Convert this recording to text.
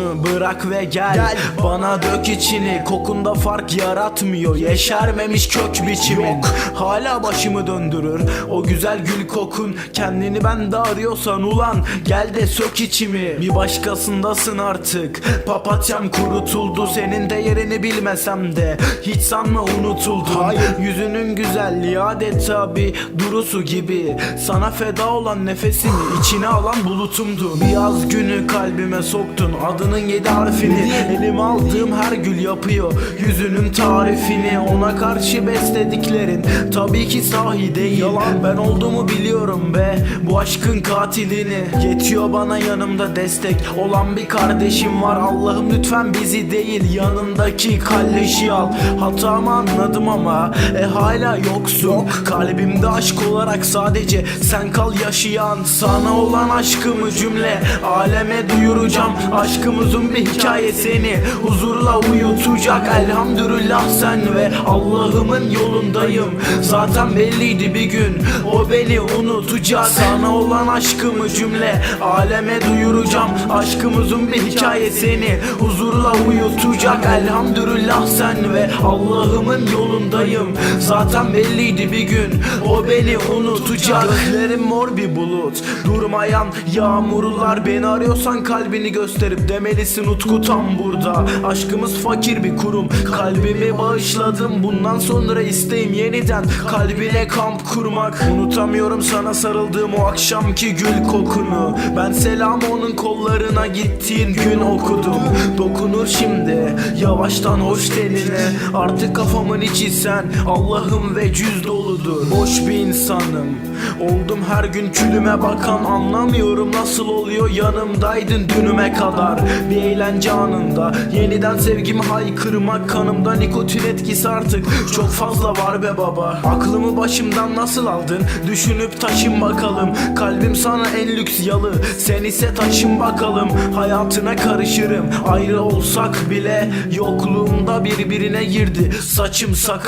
kokunu bırak ve gel, Bana dök içini kokunda fark yaratmıyor. Yeşermemiş kök biçimin Hala başımı döndürür. O güzel gül kokun Kendini bende arıyorsan ulan. Gel de sök içimi. Bir başkasındasın artık. Papatyam kurutuldu senin de yerini bilmesem de. Hiç sanma unutuldum Yüzünün güzelliği adeta bir durusu gibi. Sana feda olan nefesimi içine alan bulutumdu. Bir yaz günü kalbime soktun adının yedi harfini. Elime aldığım her gül yapıyor yüzünün tarifini. Ona karşı beslediklerin tabii ki sahi değil. Ben olduğumu biliyorum be bu aşkın katilini. Yetiyor bana yanımda destek olan bir kardeşim var. Allah'ım lütfen bizi değil yanındaki kalleşi al. Hatamı anladım ama e hala yoksun. Kalbimde aşk olarak sadece sen kal yaşayan. Sana olan aşkımı cümle aleme duyuracağım Aşkımızın bir hikayesini huzurla uyutacak. Elhamdülillah sen ve Allah'ımın yolundayım. Zaten belliydi bir gün o beni unutacak. Sana olan aşkımı cümle aleme duyuracağım. Aşkımızın bir hikayesini huzurla uyutacak. Elhamdülillah sen ve Allah'ımın yolundayım. Zaten belliydi bir gün o beni unutacak. Gözlerim mor bir bulut durmayan yağmurlar. Beni arıyorsan kalbini gösterip demelisin Utku tam burada. Aşkımız fakir bir kurum. Kalbimi bağışladım. Bundan sonra isteğim yeniden kalbine kamp kurmak. Unutamıyorum sana sarıldığım o akşamki gül kokunu. Ben selam onun kollarına gittiğin gün okudum. Dokunur şimdi yavaştan hoş tenine. Artık kafamın içi sen Allah'ım ve cüz doludur. Boş bir insanım. Oldum her gün külüme bakan Anlamıyorum nasıl oluyor yanımdaydın dünüme kadar Bir eğlence anında. Yeniden sevgimi haykırmak kanımda nikotin etkisi artık Çok fazla var be baba. Aklımı başımdan nasıl aldın? Düşünüp taşın bakalım. Kalbim sana en lüks yalı Sen ise taşın bakalım. Hayatına karışırım Ayrı olsak bile Yokluğumda birbirine girdi Saçım sakal